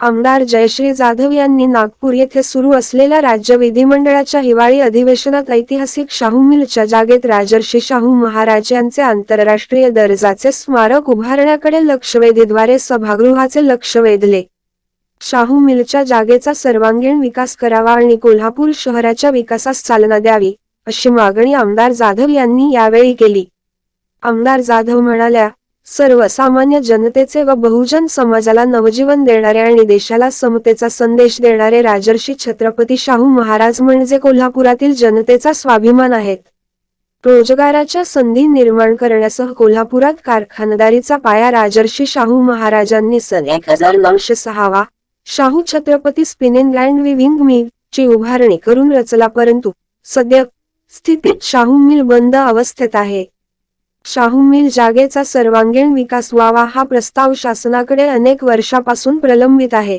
आमदार जयश्री जाधव यांनी नागपूर येथे सुरू असलेल्या राज्य विधिमंडळाच्या हिवाळी अधिवेशनात ऐतिहासिक शाहू मिलच्या जागेत राजर्षी शाहू महाराज यांचे आंतरराष्ट्रीय दर्जाचे स्मारक उभारण्याकडे लक्षवेधीद्वारे सभागृहाचे लक्ष वेधले. शाहू मिलच्या जागेचा सर्वांगीण विकास करावा आणि कोल्हापूर शहराच्या विकासास चालना द्यावी अशी मागणी आमदार जाधव यांनी यावेळी केली. आमदार जाधव म्हणाल्या सर्वसामान्य जनतेचे व बहुजन समाजाला नवजीवन देणारे आणि देशाला समतेचा संदेश देणारे राजर्षी छत्रपती शाहू महाराज म्हणजे कोल्हापुरातील जनतेचा स्वाभिमान आहेत. रोजगाराच्या संधी निर्माण करण्यासह कोल्हापुरात कारखानदारीचा पाया राजर्षी शाहू महाराजांनी सन एक हजार नऊशे सहावा. Shahu Chhatrapati spinning and weaving mill ची उभारणी करून रचला परंतु सध्या स्थितीत शाहू मिल बंद अवस्थेत आहे. शाहू मिल जागेचा सर्वांगीण विकास व्हावा हा प्रस्ताव शासनाकडे अनेक वर्षापासून प्रलंबित आहे.